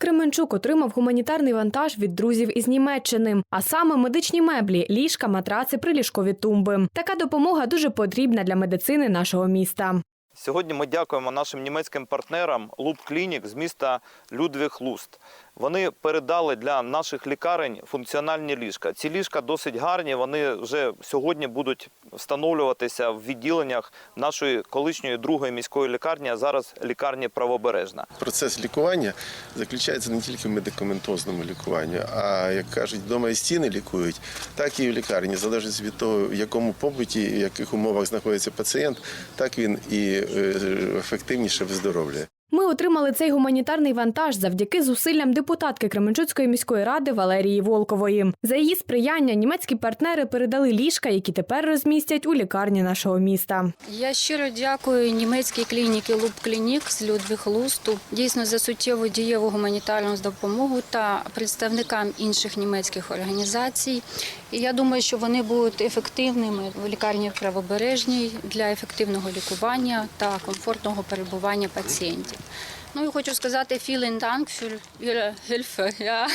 Кременчук отримав гуманітарний вантаж від друзів із Німеччини, а саме медичні меблі, ліжка, матраци, приліжкові тумби. Така допомога дуже потрібна для медицини нашого міста. Сьогодні ми дякуємо нашим німецьким партнерам Луб Клінік з міста Людвіг Луст. Вони передали для наших лікарень функціональні ліжка. Ці ліжка досить гарні. Вони вже сьогодні будуть встановлюватися в відділеннях нашої колишньої другої міської лікарні, а зараз лікарні правобережна. Процес лікування заключається не тільки в медикаментозному лікуванні, а як кажуть, вдома і стіни лікують, так і в лікарні. Залежить від того, в якому побуті, в яких умовах знаходиться пацієнт, так він і ефективніше виздоровлює. Ми отримали цей гуманітарний вантаж завдяки зусиллям депутатки Кременчуцької міської ради Валерії Волкової. За її сприяння німецькі партнери передали ліжка, які тепер розмістять у лікарні нашого міста. Я щиро дякую німецькій клініці Луб Клінік з Людвіг Лусту дійсно за суттєву дієву гуманітарну допомогу та представникам інших німецьких організацій. І я думаю, що вони будуть ефективними в лікарні правобережній для ефективного лікування та комфортного перебування пацієнтів. Ну і хочу сказати Dank für Ihre Hilfe.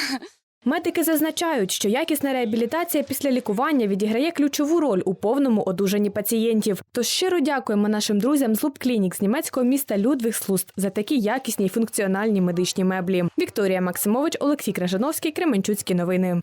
Медики зазначають, що якісна реабілітація після лікування відіграє ключову роль у повному одужанні пацієнтів. Тож щиро дякуємо нашим друзям з Лубклінік з німецького міста Людвігслуст за такі якісні й функціональні медичні меблі. Вікторія Максимович, Олексій Кражановський, Кременчуцькі новини.